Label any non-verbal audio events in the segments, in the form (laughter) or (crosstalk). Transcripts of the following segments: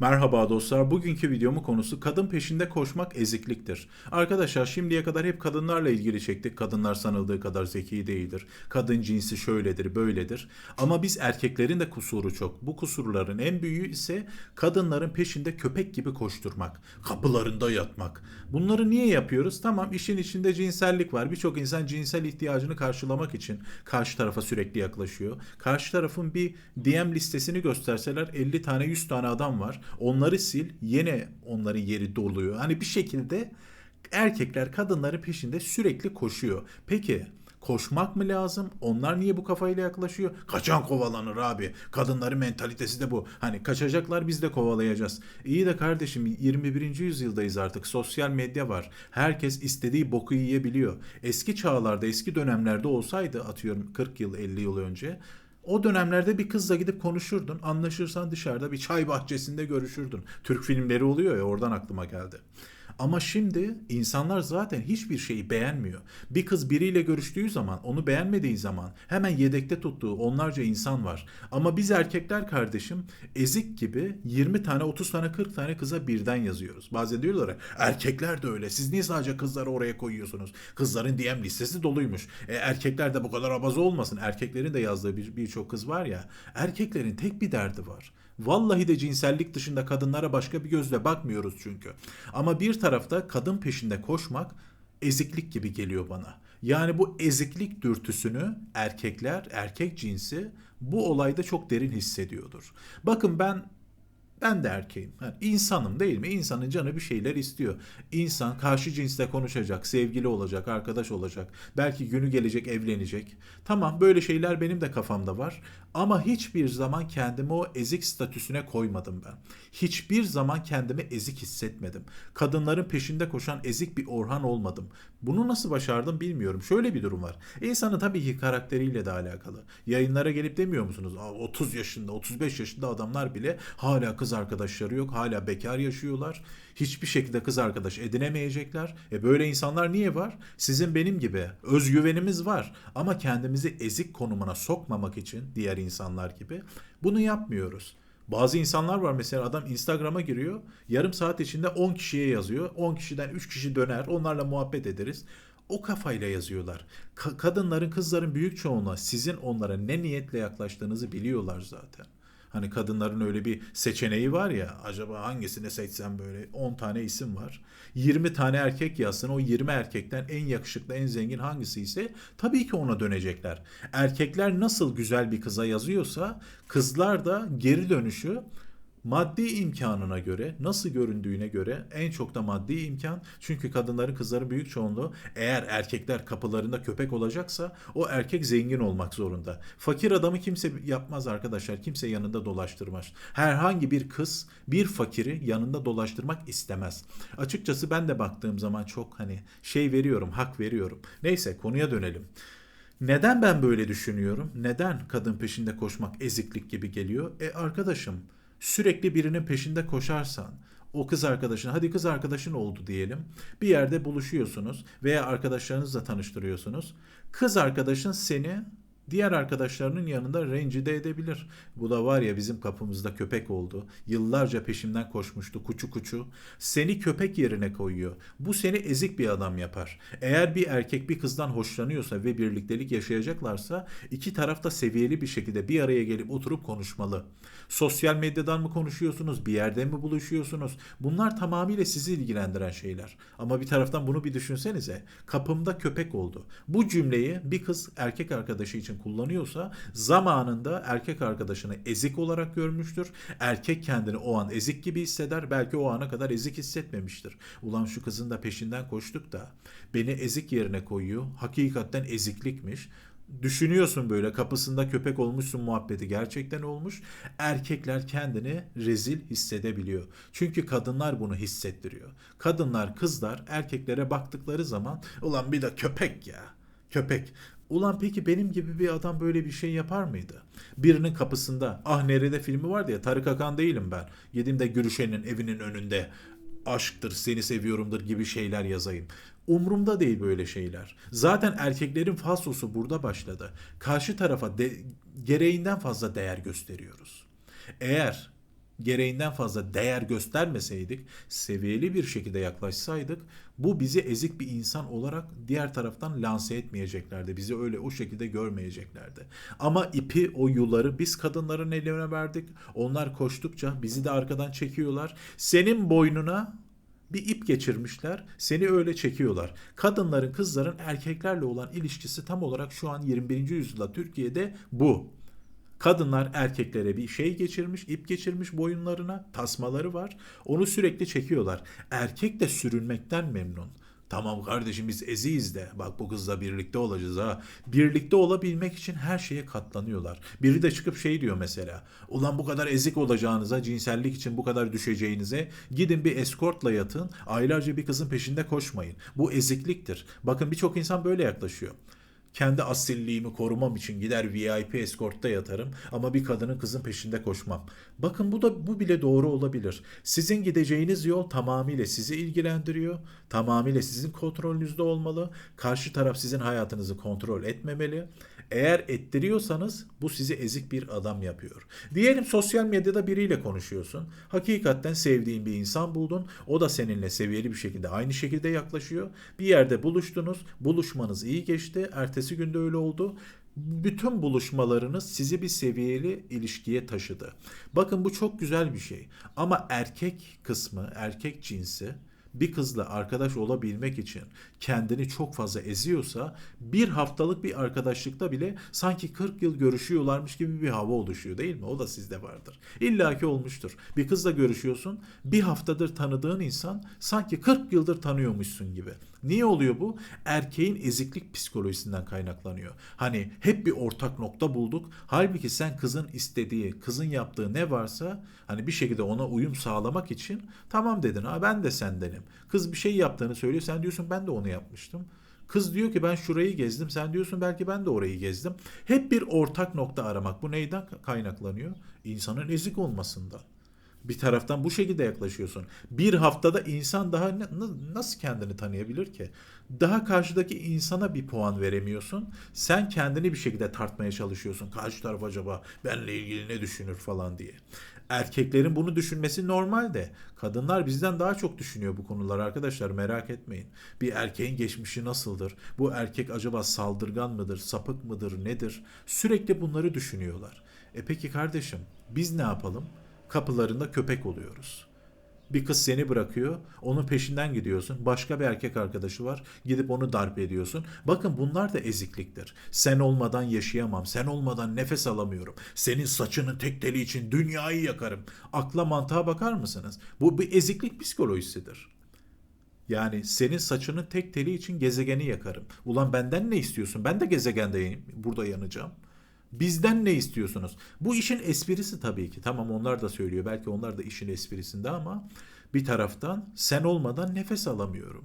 Merhaba dostlar. Bugünkü videomun konusu kadın peşinde koşmak ezikliktir. Arkadaşlar şimdiye kadar hep kadınlarla ilgili çektik. Kadınlar sanıldığı kadar zeki değildir. Kadın cinsi şöyledir, böyledir. Ama biz erkeklerin de kusuru çok. Bu kusurların en büyüğü ise kadınların peşinde köpek gibi koşturmak. Kapılarında yatmak. Bunları niye yapıyoruz? Tamam işin içinde cinsellik var. Birçok insan cinsel ihtiyacını karşılamak için karşı tarafa sürekli yaklaşıyor. Karşı tarafın bir DM listesini gösterseler 50 tane 100 tane adam var. Onları sil yine onların yeri doluyor. Hani bir şekilde erkekler kadınların peşinde sürekli koşuyor. Peki koşmak mı lazım? Onlar niye bu kafayla yaklaşıyor? Kaçan kovalanır abi. Kadınların mentalitesi de bu. Hani kaçacaklar biz de kovalayacağız. İyi de kardeşim 21. yüzyıldayız artık. Sosyal medya var. Herkes istediği boku yiyebiliyor. Eski çağlarda, eski dönemlerde olsaydı atıyorum 40 yıl, 50 yıl önce o dönemlerde bir kızla gidip konuşurdun. Anlaşırsan dışarıda bir çay bahçesinde görüşürdün. Türk filmleri oluyor ya oradan aklıma geldi. Ama şimdi insanlar zaten hiçbir şeyi beğenmiyor. Bir kız biriyle görüştüğü zaman, onu beğenmediği zaman hemen yedekte tuttuğu onlarca insan var. Ama biz erkekler kardeşim ezik gibi 20 tane, 30 tane, 40 tane kıza birden yazıyoruz. Bazen diyorlar erkekler de öyle. Siz niye sadece kızları oraya koyuyorsunuz? Kızların DM listesi doluymuş. E, erkekler de bu kadar abaza olmasın. Erkeklerin de yazdığı bir- birçok kız var ya. Erkeklerin tek bir derdi var. Vallahi de cinsellik dışında kadınlara başka bir gözle bakmıyoruz çünkü. Ama bir tarafta kadın peşinde koşmak eziklik gibi geliyor bana. Yani bu eziklik dürtüsünü erkekler, erkek cinsi bu olayda çok derin hissediyordur. Bakın ben ben de erkeğim. Yani insanım değil mi? İnsanın canı bir şeyler istiyor. İnsan karşı cinsle konuşacak, sevgili olacak, arkadaş olacak. Belki günü gelecek evlenecek. Tamam böyle şeyler benim de kafamda var. Ama hiçbir zaman kendimi o ezik statüsüne koymadım ben. Hiçbir zaman kendimi ezik hissetmedim. Kadınların peşinde koşan ezik bir Orhan olmadım. Bunu nasıl başardım bilmiyorum. Şöyle bir durum var. İnsanın tabii ki karakteriyle de alakalı. Yayınlara gelip demiyor musunuz? Aa, 30 yaşında, 35 yaşında adamlar bile hala kız arkadaşları yok. Hala bekar yaşıyorlar. Hiçbir şekilde kız arkadaş edinemeyecekler. E böyle insanlar niye var? Sizin benim gibi özgüvenimiz var. Ama kendimizi ezik konumuna sokmamak için diğer insanlar gibi bunu yapmıyoruz. Bazı insanlar var mesela adam Instagram'a giriyor. Yarım saat içinde 10 kişiye yazıyor. 10 kişiden 3 kişi döner. Onlarla muhabbet ederiz. O kafayla yazıyorlar. Ka- kadınların, kızların büyük çoğunluğu sizin onlara ne niyetle yaklaştığınızı biliyorlar zaten. Hani kadınların öyle bir seçeneği var ya acaba hangisini seçsem böyle 10 tane isim var. 20 tane erkek yazsın o 20 erkekten en yakışıklı en zengin hangisi ise tabii ki ona dönecekler. Erkekler nasıl güzel bir kıza yazıyorsa kızlar da geri dönüşü Maddi imkanına göre, nasıl göründüğüne göre en çok da maddi imkan. Çünkü kadınların, kızların büyük çoğunluğu eğer erkekler kapılarında köpek olacaksa o erkek zengin olmak zorunda. Fakir adamı kimse yapmaz arkadaşlar. Kimse yanında dolaştırmaz. Herhangi bir kız bir fakiri yanında dolaştırmak istemez. Açıkçası ben de baktığım zaman çok hani şey veriyorum, hak veriyorum. Neyse konuya dönelim. Neden ben böyle düşünüyorum? Neden kadın peşinde koşmak eziklik gibi geliyor? E arkadaşım sürekli birinin peşinde koşarsan o kız arkadaşın hadi kız arkadaşın oldu diyelim. Bir yerde buluşuyorsunuz veya arkadaşlarınızla tanıştırıyorsunuz. Kız arkadaşın seni diğer arkadaşlarının yanında rencide edebilir. Bu da var ya bizim kapımızda köpek oldu. Yıllarca peşimden koşmuştu kuçu kuçu. Seni köpek yerine koyuyor. Bu seni ezik bir adam yapar. Eğer bir erkek bir kızdan hoşlanıyorsa ve birliktelik yaşayacaklarsa iki taraf da seviyeli bir şekilde bir araya gelip oturup konuşmalı. Sosyal medyadan mı konuşuyorsunuz? Bir yerde mi buluşuyorsunuz? Bunlar tamamıyla sizi ilgilendiren şeyler. Ama bir taraftan bunu bir düşünsenize. Kapımda köpek oldu. Bu cümleyi bir kız erkek arkadaşı için kullanıyorsa zamanında erkek arkadaşını ezik olarak görmüştür. Erkek kendini o an ezik gibi hisseder. Belki o ana kadar ezik hissetmemiştir. Ulan şu kızın da peşinden koştuk da beni ezik yerine koyuyor. Hakikaten eziklikmiş. Düşünüyorsun böyle kapısında köpek olmuşsun muhabbeti gerçekten olmuş. Erkekler kendini rezil hissedebiliyor. Çünkü kadınlar bunu hissettiriyor. Kadınlar, kızlar erkeklere baktıkları zaman ulan bir de köpek ya. Köpek. Ulan peki benim gibi bir adam böyle bir şey yapar mıydı? Birinin kapısında Ah Nerede filmi vardı ya Tarık Akan değilim ben. Gideyim de Gülüşen'in evinin önünde aşktır, seni seviyorumdur gibi şeyler yazayım. Umrumda değil böyle şeyler. Zaten erkeklerin falsosu burada başladı. Karşı tarafa de, gereğinden fazla değer gösteriyoruz. Eğer gereğinden fazla değer göstermeseydik, seviyeli bir şekilde yaklaşsaydık bu bizi ezik bir insan olarak diğer taraftan lanse etmeyeceklerdi. Bizi öyle o şekilde görmeyeceklerdi. Ama ipi, o yuları biz kadınların eline verdik. Onlar koştukça bizi de arkadan çekiyorlar. Senin boynuna bir ip geçirmişler. Seni öyle çekiyorlar. Kadınların, kızların erkeklerle olan ilişkisi tam olarak şu an 21. yüzyılda Türkiye'de bu. Kadınlar erkeklere bir şey geçirmiş, ip geçirmiş boyunlarına, tasmaları var. Onu sürekli çekiyorlar. Erkek de sürünmekten memnun. Tamam kardeşim biz eziyiz de bak bu kızla birlikte olacağız ha. Birlikte olabilmek için her şeye katlanıyorlar. Biri de çıkıp şey diyor mesela. Ulan bu kadar ezik olacağınıza, cinsellik için bu kadar düşeceğinize gidin bir eskortla yatın. Aylarca bir kızın peşinde koşmayın. Bu ezikliktir. Bakın birçok insan böyle yaklaşıyor kendi asilliğimi korumam için gider VIP eskortta yatarım ama bir kadının kızın peşinde koşmam. Bakın bu da bu bile doğru olabilir. Sizin gideceğiniz yol tamamıyla sizi ilgilendiriyor. Tamamıyla sizin kontrolünüzde olmalı. Karşı taraf sizin hayatınızı kontrol etmemeli. Eğer ettiriyorsanız bu sizi ezik bir adam yapıyor. Diyelim sosyal medyada biriyle konuşuyorsun. Hakikaten sevdiğin bir insan buldun. O da seninle seviyeli bir şekilde aynı şekilde yaklaşıyor. Bir yerde buluştunuz. Buluşmanız iyi geçti. Ertesi günde öyle oldu bütün buluşmalarınız sizi bir seviyeli ilişkiye taşıdı. Bakın bu çok güzel bir şey. Ama erkek kısmı, erkek cinsi bir kızla arkadaş olabilmek için kendini çok fazla eziyorsa bir haftalık bir arkadaşlıkta bile sanki 40 yıl görüşüyorlarmış gibi bir hava oluşuyor değil mi? O da sizde vardır. İlla ki olmuştur. Bir kızla görüşüyorsun bir haftadır tanıdığın insan sanki 40 yıldır tanıyormuşsun gibi. Niye oluyor bu? Erkeğin eziklik psikolojisinden kaynaklanıyor. Hani hep bir ortak nokta bulduk. Halbuki sen kızın istediği, kızın yaptığı ne varsa hani bir şekilde ona uyum sağlamak için tamam dedin. Ha ben de sendenim. Kız bir şey yaptığını söylüyor. Sen diyorsun ben de onu yapmıştım. Kız diyor ki ben şurayı gezdim. Sen diyorsun belki ben de orayı gezdim. Hep bir ortak nokta aramak. Bu neyden kaynaklanıyor? İnsanın ezik olmasından. Bir taraftan bu şekilde yaklaşıyorsun. Bir haftada insan daha nasıl kendini tanıyabilir ki? Daha karşıdaki insana bir puan veremiyorsun. Sen kendini bir şekilde tartmaya çalışıyorsun. Karşı taraf acaba benle ilgili ne düşünür falan diye. Erkeklerin bunu düşünmesi normal de kadınlar bizden daha çok düşünüyor bu konular arkadaşlar merak etmeyin. Bir erkeğin geçmişi nasıldır? Bu erkek acaba saldırgan mıdır, sapık mıdır, nedir? Sürekli bunları düşünüyorlar. E peki kardeşim biz ne yapalım? kapılarında köpek oluyoruz. Bir kız seni bırakıyor, onun peşinden gidiyorsun. Başka bir erkek arkadaşı var, gidip onu darp ediyorsun. Bakın bunlar da ezikliktir. Sen olmadan yaşayamam, sen olmadan nefes alamıyorum. Senin saçının tek teli için dünyayı yakarım. Akla mantığa bakar mısınız? Bu bir eziklik psikolojisidir. Yani senin saçının tek teli için gezegeni yakarım. Ulan benden ne istiyorsun? Ben de gezegendeyim, burada yanacağım.'' Bizden ne istiyorsunuz? Bu işin esprisi tabii ki. Tamam onlar da söylüyor. Belki onlar da işin esprisinde ama bir taraftan sen olmadan nefes alamıyorum.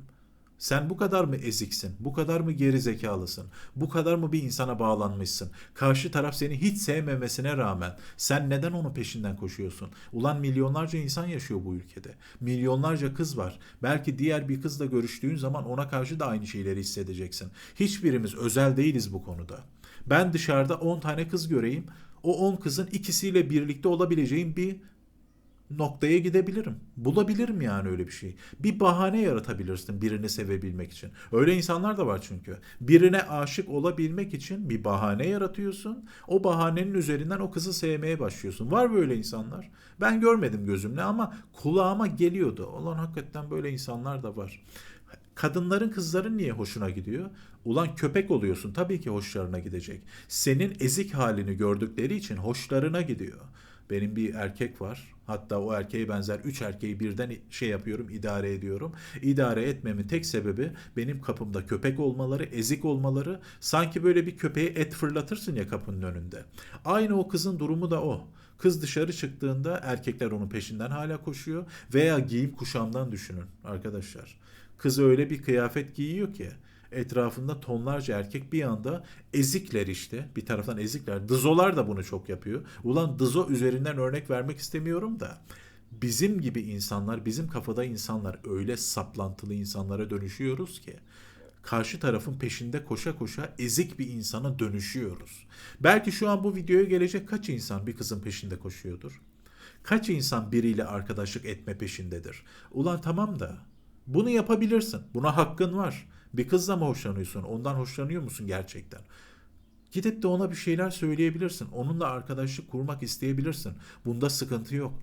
Sen bu kadar mı eziksin? Bu kadar mı geri zekalısın? Bu kadar mı bir insana bağlanmışsın? Karşı taraf seni hiç sevmemesine rağmen sen neden onun peşinden koşuyorsun? Ulan milyonlarca insan yaşıyor bu ülkede. Milyonlarca kız var. Belki diğer bir kızla görüştüğün zaman ona karşı da aynı şeyleri hissedeceksin. Hiçbirimiz özel değiliz bu konuda. Ben dışarıda 10 tane kız göreyim. O 10 kızın ikisiyle birlikte olabileceğim bir noktaya gidebilirim. Bulabilirim yani öyle bir şey. Bir bahane yaratabilirsin birini sevebilmek için. Öyle insanlar da var çünkü. Birine aşık olabilmek için bir bahane yaratıyorsun. O bahanenin üzerinden o kızı sevmeye başlıyorsun. Var böyle insanlar. Ben görmedim gözümle ama kulağıma geliyordu. Olan hakikaten böyle insanlar da var. Kadınların kızların niye hoşuna gidiyor? Ulan köpek oluyorsun tabii ki hoşlarına gidecek. Senin ezik halini gördükleri için hoşlarına gidiyor. Benim bir erkek var. Hatta o erkeğe benzer üç erkeği birden şey yapıyorum, idare ediyorum. İdare etmemin tek sebebi benim kapımda köpek olmaları, ezik olmaları. Sanki böyle bir köpeğe et fırlatırsın ya kapının önünde. Aynı o kızın durumu da o. Kız dışarı çıktığında erkekler onun peşinden hala koşuyor. Veya giyim kuşamdan düşünün arkadaşlar. Kız öyle bir kıyafet giyiyor ki etrafında tonlarca erkek bir anda ezikler işte. Bir taraftan ezikler. Dızolar da bunu çok yapıyor. Ulan dızo üzerinden örnek vermek istemiyorum da bizim gibi insanlar, bizim kafada insanlar öyle saplantılı insanlara dönüşüyoruz ki karşı tarafın peşinde koşa koşa ezik bir insana dönüşüyoruz. Belki şu an bu videoya gelecek kaç insan bir kızın peşinde koşuyordur? Kaç insan biriyle arkadaşlık etme peşindedir? Ulan tamam da bunu yapabilirsin. Buna hakkın var. Bir kızla mı hoşlanıyorsun? Ondan hoşlanıyor musun gerçekten? Gidip de ona bir şeyler söyleyebilirsin. Onunla arkadaşlık kurmak isteyebilirsin. Bunda sıkıntı yok.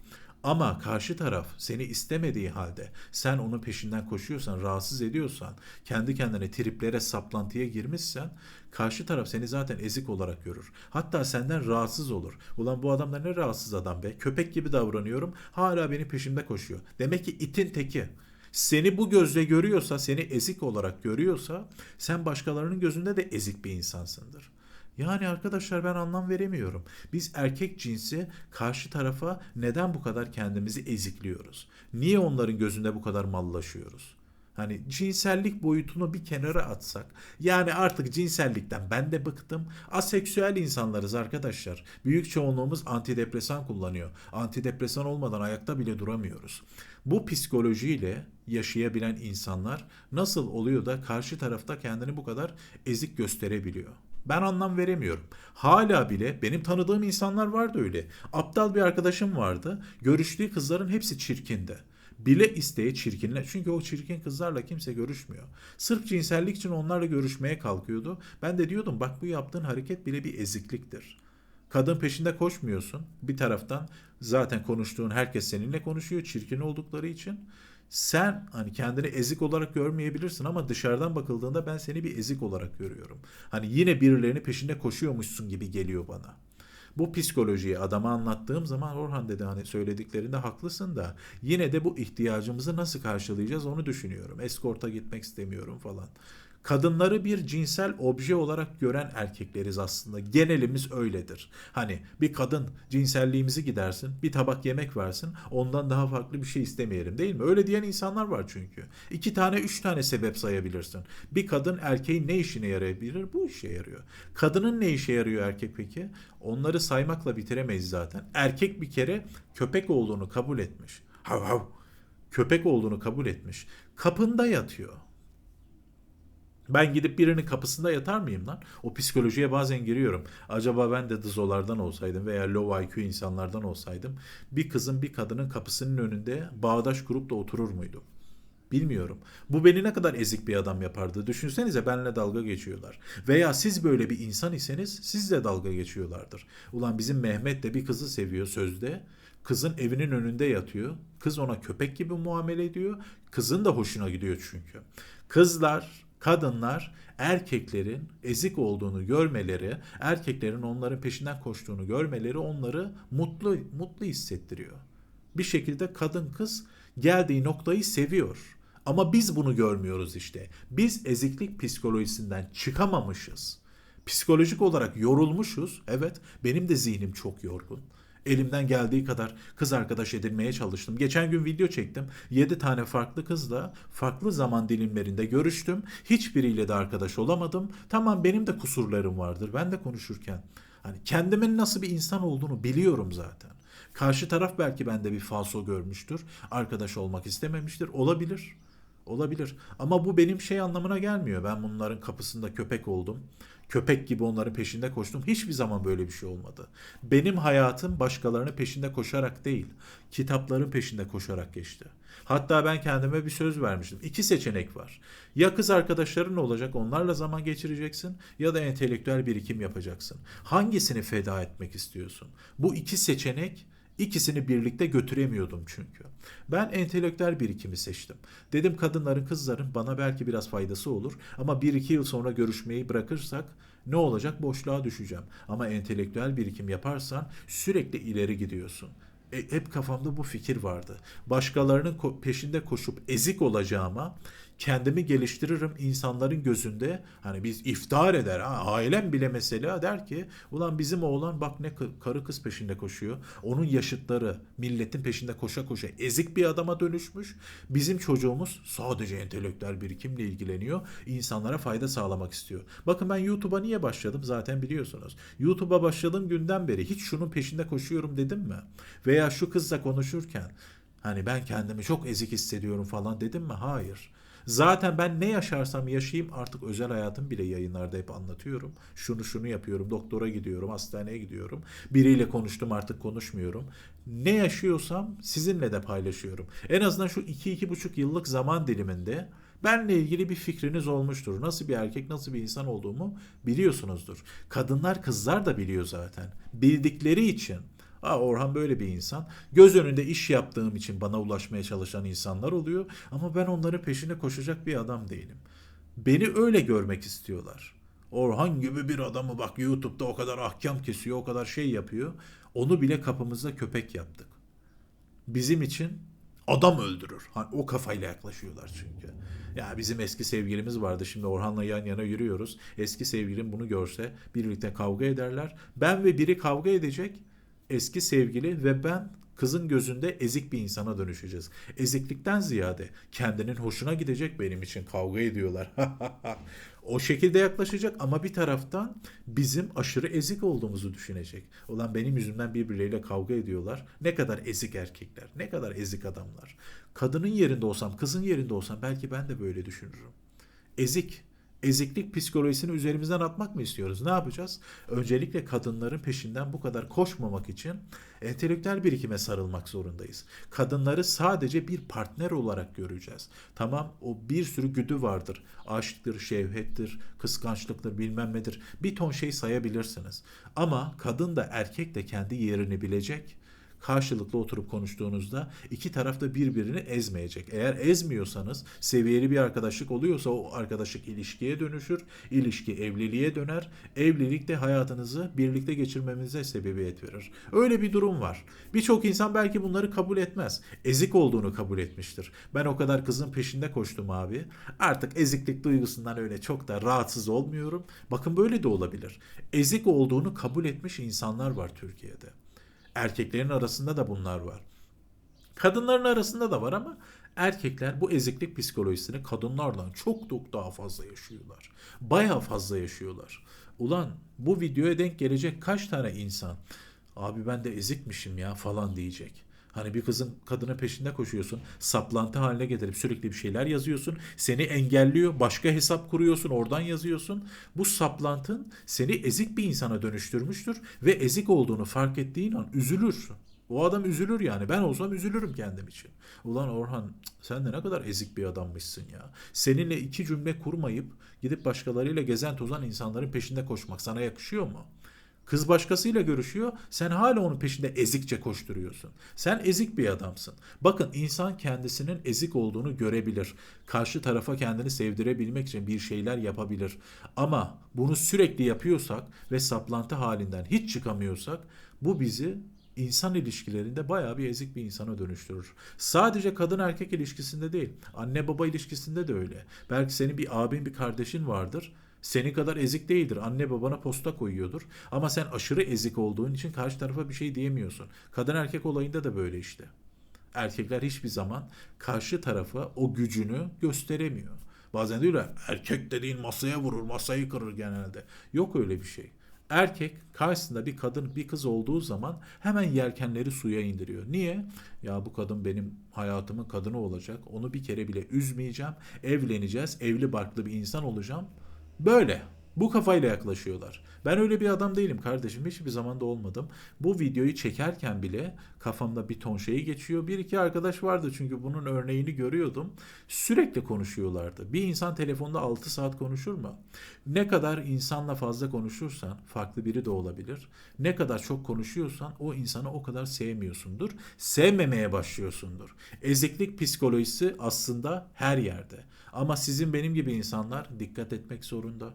Ama karşı taraf seni istemediği halde sen onun peşinden koşuyorsan, rahatsız ediyorsan, kendi kendine triplere, saplantıya girmişsen karşı taraf seni zaten ezik olarak görür. Hatta senden rahatsız olur. Ulan bu adam da ne rahatsız adam be. Köpek gibi davranıyorum. Hala benim peşimde koşuyor. Demek ki itin teki. Seni bu gözle görüyorsa, seni ezik olarak görüyorsa sen başkalarının gözünde de ezik bir insansındır. Yani arkadaşlar ben anlam veremiyorum. Biz erkek cinsi karşı tarafa neden bu kadar kendimizi ezikliyoruz? Niye onların gözünde bu kadar mallaşıyoruz? Hani cinsellik boyutunu bir kenara atsak. Yani artık cinsellikten ben de bıktım. Aseksüel insanlarız arkadaşlar. Büyük çoğunluğumuz antidepresan kullanıyor. Antidepresan olmadan ayakta bile duramıyoruz. Bu psikolojiyle yaşayabilen insanlar nasıl oluyor da karşı tarafta kendini bu kadar ezik gösterebiliyor? Ben anlam veremiyorum. Hala bile benim tanıdığım insanlar vardı öyle. Aptal bir arkadaşım vardı. Görüştüğü kızların hepsi çirkindi. Bile isteye çirkinle. Çünkü o çirkin kızlarla kimse görüşmüyor. Sırf cinsellik için onlarla görüşmeye kalkıyordu. Ben de diyordum bak bu yaptığın hareket bile bir ezikliktir. Kadın peşinde koşmuyorsun. Bir taraftan zaten konuştuğun herkes seninle konuşuyor çirkin oldukları için. Sen hani kendini ezik olarak görmeyebilirsin ama dışarıdan bakıldığında ben seni bir ezik olarak görüyorum. Hani yine birilerinin peşinde koşuyormuşsun gibi geliyor bana. Bu psikolojiyi adama anlattığım zaman Orhan dedi hani söylediklerinde haklısın da yine de bu ihtiyacımızı nasıl karşılayacağız onu düşünüyorum. Eskorta gitmek istemiyorum falan. Kadınları bir cinsel obje olarak gören erkekleriz aslında. Genelimiz öyledir. Hani bir kadın cinselliğimizi gidersin, bir tabak yemek versin, ondan daha farklı bir şey istemeyelim değil mi? Öyle diyen insanlar var çünkü. İki tane, üç tane sebep sayabilirsin. Bir kadın erkeğin ne işine yarayabilir? Bu işe yarıyor. Kadının ne işe yarıyor erkek peki? Onları saymakla bitiremeyiz zaten. Erkek bir kere köpek olduğunu kabul etmiş. Hav hav. Köpek olduğunu kabul etmiş. Kapında yatıyor. Ben gidip birinin kapısında yatar mıyım lan? O psikolojiye bazen giriyorum. Acaba ben de dızolardan olsaydım veya low IQ insanlardan olsaydım bir kızın bir kadının kapısının önünde bağdaş kurup da oturur muydum? Bilmiyorum. Bu beni ne kadar ezik bir adam yapardı. Düşünsenize benle dalga geçiyorlar. Veya siz böyle bir insan iseniz sizle dalga geçiyorlardır. Ulan bizim Mehmet de bir kızı seviyor sözde. Kızın evinin önünde yatıyor. Kız ona köpek gibi muamele ediyor. Kızın da hoşuna gidiyor çünkü. Kızlar kadınlar erkeklerin ezik olduğunu görmeleri, erkeklerin onların peşinden koştuğunu görmeleri onları mutlu mutlu hissettiriyor. Bir şekilde kadın kız geldiği noktayı seviyor. Ama biz bunu görmüyoruz işte. Biz eziklik psikolojisinden çıkamamışız. Psikolojik olarak yorulmuşuz. Evet, benim de zihnim çok yorgun. Elimden geldiği kadar kız arkadaş edinmeye çalıştım. Geçen gün video çektim. 7 tane farklı kızla farklı zaman dilimlerinde görüştüm. Hiçbiriyle de arkadaş olamadım. Tamam benim de kusurlarım vardır. Ben de konuşurken hani kendimin nasıl bir insan olduğunu biliyorum zaten. Karşı taraf belki bende bir falso görmüştür. Arkadaş olmak istememiştir. Olabilir. Olabilir. Ama bu benim şey anlamına gelmiyor. Ben bunların kapısında köpek oldum. Köpek gibi onların peşinde koştum. Hiçbir zaman böyle bir şey olmadı. Benim hayatım başkalarının peşinde koşarak değil, kitapların peşinde koşarak geçti. Hatta ben kendime bir söz vermiştim. İki seçenek var. Ya kız arkadaşların olacak, onlarla zaman geçireceksin ya da entelektüel birikim yapacaksın. Hangisini feda etmek istiyorsun? Bu iki seçenek İkisini birlikte götüremiyordum çünkü. Ben entelektüel birikimi seçtim. Dedim kadınların, kızların bana belki biraz faydası olur ama bir iki yıl sonra görüşmeyi bırakırsak ne olacak? Boşluğa düşeceğim. Ama entelektüel birikim yaparsan sürekli ileri gidiyorsun. E, hep kafamda bu fikir vardı. Başkalarının ko- peşinde koşup ezik olacağıma kendimi geliştiririm insanların gözünde. Hani biz iftihar eder ha, ailem bile mesela der ki ulan bizim oğlan bak ne karı kız peşinde koşuyor. Onun yaşıtları milletin peşinde koşa koşa ezik bir adama dönüşmüş. Bizim çocuğumuz sadece entelektüel birikimle ilgileniyor. İnsanlara fayda sağlamak istiyor. Bakın ben YouTube'a niye başladım zaten biliyorsunuz. YouTube'a başladığım günden beri hiç şunun peşinde koşuyorum dedim mi? Veya şu kızla konuşurken hani ben kendimi çok ezik hissediyorum falan dedim mi? Hayır Zaten ben ne yaşarsam yaşayayım artık özel hayatım bile yayınlarda hep anlatıyorum. Şunu şunu yapıyorum, doktora gidiyorum, hastaneye gidiyorum. Biriyle konuştum artık konuşmuyorum. Ne yaşıyorsam sizinle de paylaşıyorum. En azından şu 2-2,5 yıllık zaman diliminde benle ilgili bir fikriniz olmuştur. Nasıl bir erkek, nasıl bir insan olduğumu biliyorsunuzdur. Kadınlar, kızlar da biliyor zaten. Bildikleri için Aa, Orhan böyle bir insan. Göz önünde iş yaptığım için bana ulaşmaya çalışan insanlar oluyor. Ama ben onların peşine koşacak bir adam değilim. Beni öyle görmek istiyorlar. Orhan gibi bir adamı bak YouTube'da o kadar ahkam kesiyor, o kadar şey yapıyor. Onu bile kapımızda köpek yaptık. Bizim için adam öldürür. Hani o kafayla yaklaşıyorlar çünkü. Ya bizim eski sevgilimiz vardı. Şimdi Orhan'la yan yana yürüyoruz. Eski sevgilim bunu görse birlikte kavga ederler. Ben ve biri kavga edecek eski sevgili ve ben kızın gözünde ezik bir insana dönüşeceğiz. Eziklikten ziyade kendinin hoşuna gidecek benim için kavga ediyorlar. (laughs) o şekilde yaklaşacak ama bir taraftan bizim aşırı ezik olduğumuzu düşünecek. Ulan benim yüzümden birbirleriyle kavga ediyorlar. Ne kadar ezik erkekler, ne kadar ezik adamlar. Kadının yerinde olsam, kızın yerinde olsam belki ben de böyle düşünürüm. Ezik eziklik psikolojisini üzerimizden atmak mı istiyoruz? Ne yapacağız? Öncelikle kadınların peşinden bu kadar koşmamak için entelektüel birikime sarılmak zorundayız. Kadınları sadece bir partner olarak göreceğiz. Tamam o bir sürü güdü vardır. Aşktır, şevhettir, kıskançlıktır, bilmem nedir. Bir ton şey sayabilirsiniz. Ama kadın da erkek de kendi yerini bilecek karşılıklı oturup konuştuğunuzda iki taraf da birbirini ezmeyecek. Eğer ezmiyorsanız seviyeli bir arkadaşlık oluyorsa o arkadaşlık ilişkiye dönüşür. İlişki evliliğe döner. Evlilik de hayatınızı birlikte geçirmemize sebebiyet verir. Öyle bir durum var. Birçok insan belki bunları kabul etmez. Ezik olduğunu kabul etmiştir. Ben o kadar kızın peşinde koştum abi. Artık eziklik duygusundan öyle çok da rahatsız olmuyorum. Bakın böyle de olabilir. Ezik olduğunu kabul etmiş insanlar var Türkiye'de. Erkeklerin arasında da bunlar var. Kadınların arasında da var ama erkekler bu eziklik psikolojisini kadınlardan çok çok daha fazla yaşıyorlar. Baya fazla yaşıyorlar. Ulan bu videoya denk gelecek kaç tane insan abi ben de ezikmişim ya falan diyecek. Hani bir kızın kadının peşinde koşuyorsun. Saplantı haline getirip sürekli bir şeyler yazıyorsun. Seni engelliyor. Başka hesap kuruyorsun. Oradan yazıyorsun. Bu saplantın seni ezik bir insana dönüştürmüştür. Ve ezik olduğunu fark ettiğin an üzülürsün. O adam üzülür yani. Ben olsam üzülürüm kendim için. Ulan Orhan sen de ne kadar ezik bir adammışsın ya. Seninle iki cümle kurmayıp gidip başkalarıyla gezen tozan insanların peşinde koşmak sana yakışıyor mu? Kız başkasıyla görüşüyor. Sen hala onun peşinde ezikçe koşturuyorsun. Sen ezik bir adamsın. Bakın insan kendisinin ezik olduğunu görebilir. Karşı tarafa kendini sevdirebilmek için bir şeyler yapabilir. Ama bunu sürekli yapıyorsak ve saplantı halinden hiç çıkamıyorsak bu bizi insan ilişkilerinde bayağı bir ezik bir insana dönüştürür. Sadece kadın erkek ilişkisinde değil, anne baba ilişkisinde de öyle. Belki senin bir abin bir kardeşin vardır. Senin kadar ezik değildir. Anne babana posta koyuyordur. Ama sen aşırı ezik olduğun için karşı tarafa bir şey diyemiyorsun. Kadın erkek olayında da böyle işte. Erkekler hiçbir zaman karşı tarafa o gücünü gösteremiyor. Bazen diyorlar erkek dediğin masaya vurur, masayı kırır genelde. Yok öyle bir şey. Erkek karşısında bir kadın bir kız olduğu zaman hemen yelkenleri suya indiriyor. Niye? Ya bu kadın benim hayatımın kadını olacak. Onu bir kere bile üzmeyeceğim. Evleneceğiz. Evli barklı bir insan olacağım. Böyle. Bu kafayla yaklaşıyorlar. Ben öyle bir adam değilim kardeşim. Hiçbir zaman da olmadım. Bu videoyu çekerken bile kafamda bir ton şey geçiyor. Bir iki arkadaş vardı çünkü bunun örneğini görüyordum. Sürekli konuşuyorlardı. Bir insan telefonda 6 saat konuşur mu? Ne kadar insanla fazla konuşursan farklı biri de olabilir. Ne kadar çok konuşuyorsan o insanı o kadar sevmiyorsundur. Sevmemeye başlıyorsundur. Eziklik psikolojisi aslında her yerde. Ama sizin benim gibi insanlar dikkat etmek zorunda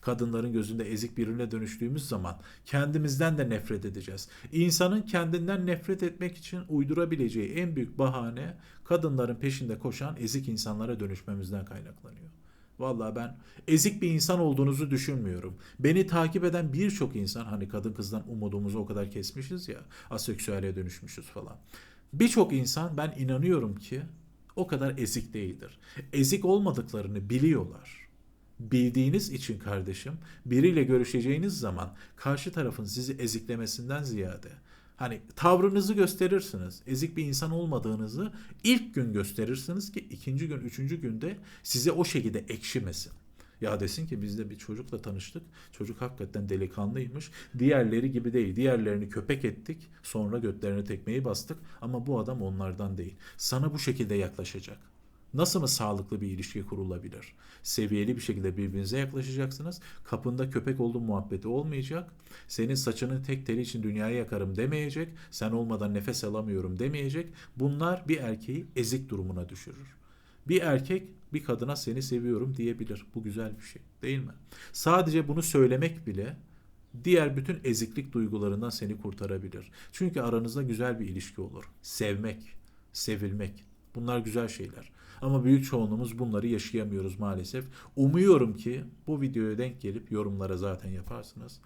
kadınların gözünde ezik birine dönüştüğümüz zaman kendimizden de nefret edeceğiz. İnsanın kendinden nefret etmek için uydurabileceği en büyük bahane kadınların peşinde koşan ezik insanlara dönüşmemizden kaynaklanıyor. Vallahi ben ezik bir insan olduğunuzu düşünmüyorum. Beni takip eden birçok insan hani kadın kızdan umudumuzu o kadar kesmişiz ya aseksüele dönüşmüşüz falan. Birçok insan ben inanıyorum ki o kadar ezik değildir. Ezik olmadıklarını biliyorlar bildiğiniz için kardeşim biriyle görüşeceğiniz zaman karşı tarafın sizi eziklemesinden ziyade Hani tavrınızı gösterirsiniz. Ezik bir insan olmadığınızı ilk gün gösterirsiniz ki ikinci gün, üçüncü günde size o şekilde ekşimesin. Ya desin ki biz de bir çocukla tanıştık. Çocuk hakikaten delikanlıymış. Diğerleri gibi değil. Diğerlerini köpek ettik. Sonra götlerine tekmeyi bastık. Ama bu adam onlardan değil. Sana bu şekilde yaklaşacak. Nasıl mı sağlıklı bir ilişki kurulabilir? Seviyeli bir şekilde birbirinize yaklaşacaksınız. Kapında köpek olduğu muhabbeti olmayacak. Senin saçının tek teli için dünyayı yakarım demeyecek. Sen olmadan nefes alamıyorum demeyecek. Bunlar bir erkeği ezik durumuna düşürür. Bir erkek bir kadına seni seviyorum diyebilir. Bu güzel bir şey değil mi? Sadece bunu söylemek bile diğer bütün eziklik duygularından seni kurtarabilir. Çünkü aranızda güzel bir ilişki olur. Sevmek, sevilmek bunlar güzel şeyler. Ama büyük çoğunluğumuz bunları yaşayamıyoruz maalesef. Umuyorum ki bu videoya denk gelip yorumlara zaten yaparsınız.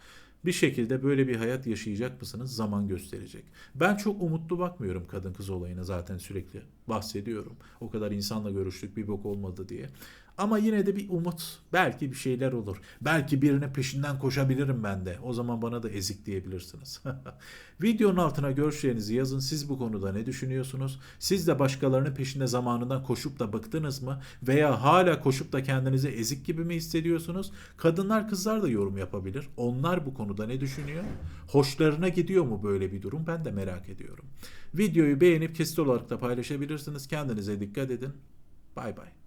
Bir şekilde böyle bir hayat yaşayacak mısınız? Zaman gösterecek. Ben çok umutlu bakmıyorum kadın kız olayına zaten sürekli bahsediyorum. O kadar insanla görüştük bir bok olmadı diye. Ama yine de bir umut. Belki bir şeyler olur. Belki birine peşinden koşabilirim ben de. O zaman bana da ezik diyebilirsiniz. (laughs) Videonun altına görüşlerinizi yazın. Siz bu konuda ne düşünüyorsunuz? Siz de başkalarının peşinde zamanından koşup da bıktınız mı? Veya hala koşup da kendinizi ezik gibi mi hissediyorsunuz? Kadınlar kızlar da yorum yapabilir. Onlar bu konuda ne düşünüyor? Hoşlarına gidiyor mu böyle bir durum? Ben de merak ediyorum. Videoyu beğenip kesit olarak da paylaşabilirsiniz. Kendinize dikkat edin. Bay bay.